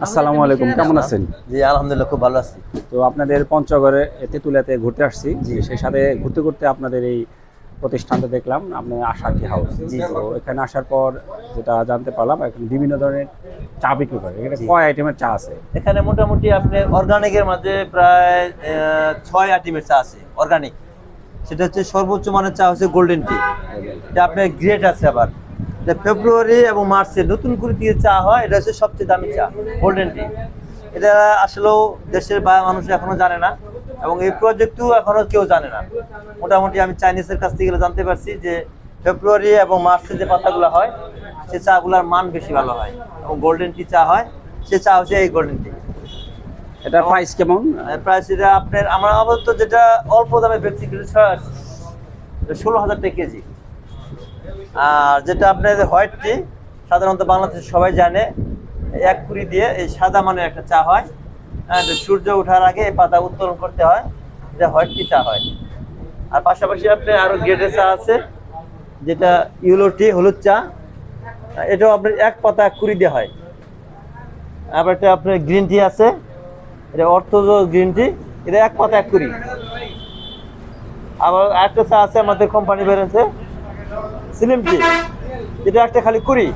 আসসালামু আলাইকুম কেমন আছেন? জি আলহামদুলিল্লাহ খুব ভালো আছি। তো আপনাদের পঞ্চগড়ে তেঁতুলিয়াতে ঘুরতে আসছি। সেই সাথে ঘুরতে ঘুরতে আপনাদের এই প্রতিষ্ঠানটা দেখলাম আপনার আশা টি হাউস তো এখানে আসার পর যেটা জানতে পারলাম এখানে বিভিন্ন ধরনের চা বিক্রি করে। এখানে কয় আইটেমের চা আছে? এখানে মোটামুটি আপনার অর্গানিকের মাঝে প্রায় ছয় আইটেমের চা আছে অর্গানিক। সেটা হচ্ছে সর্বোচ্চ মানের চা হচ্ছে গোল্ডেন টি এটা আপনার গ্রেড আছে আবার। ফেব্রুয়ারি এবং মার্চে নতুন করে দিয়ে চা হয় এটা হচ্ছে সবচেয়ে দামি চা গোল্ডেন টি এটা আসলেও দেশের বা মানুষ এখনও জানে না এবং এই প্রজেক্টও এখনও কেউ জানে না। মোটামুটি আমি চাইনিজের কাছ থেকে জানতে পারছি যে ফেব্রুয়ারি এবং মার্চে যে পাতাগুলো হয় সে চাগুলোর মান বেশি ভালো হয় এবং গোল্ডেন টি চা হয় সে চা হচ্ছে এই গোল্ডেন টি এটা প্রাইস কেমন? প্রাইস এটা আপনার আমার আপাতত যেটা অল্প দামে বেচছি কিন্তু ষোলো হাজার টাকা কেজি। আর যেটা আপনার হোয়াইট টি, সাধারণত বাংলাদেশে সবাই জানে, এক কুড়ি দিয়ে এই সাদা মানের একটা চা হয়। সূর্য ওঠার আগে এই পাতা উত্তোলন করতে হয় এটা হোয়াইট টি চা হয়। আর পাশাপাশি আপনার আরও গেটের চা আছে, যেটা ইউলো টি, হলুদ চা। এটাও আপনার এক পাতা এক কুড়ি দিয়ে হয়। আবার এটা আপনার গ্রিন টি আছে, এটা অর্থজ গ্রিন টি, এটা এক পাতা এক কুড়ি। আবার একটা চা আছে আমাদের কোম্পানি বেরোচ্ছে স্লিম টি এটা একটা খালি কুড়ি।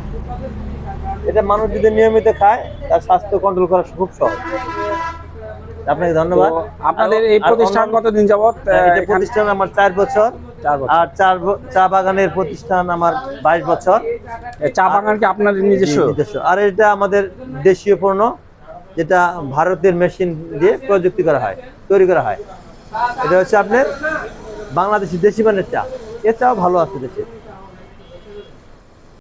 এটা মানুষ যদি নিয়মিত খায় তার স্বাস্থ্য কন্ট্রোল করা খুব সহজ। আপনাকে ধন্যবাদ। আপনাদের এই প্রতিষ্ঠান কতদিন যাবত এটা প্রতিষ্ঠান আমার চার বছর। আর চার চা বাগানের প্রতিষ্ঠান আমার বাইশ বছর। চা বাগান কি আপনাদের নিজস্ব? নিজস্ব। আর এটা আমাদের দেশীয় পণ্য যেটা ভারতের মেশিন দিয়ে প্রযুক্তি করা হয় তৈরি করা হয়। এটা হচ্ছে আপনার বাংলাদেশি দেশি মানের চা। এর চাও ভালো আছে দেশে।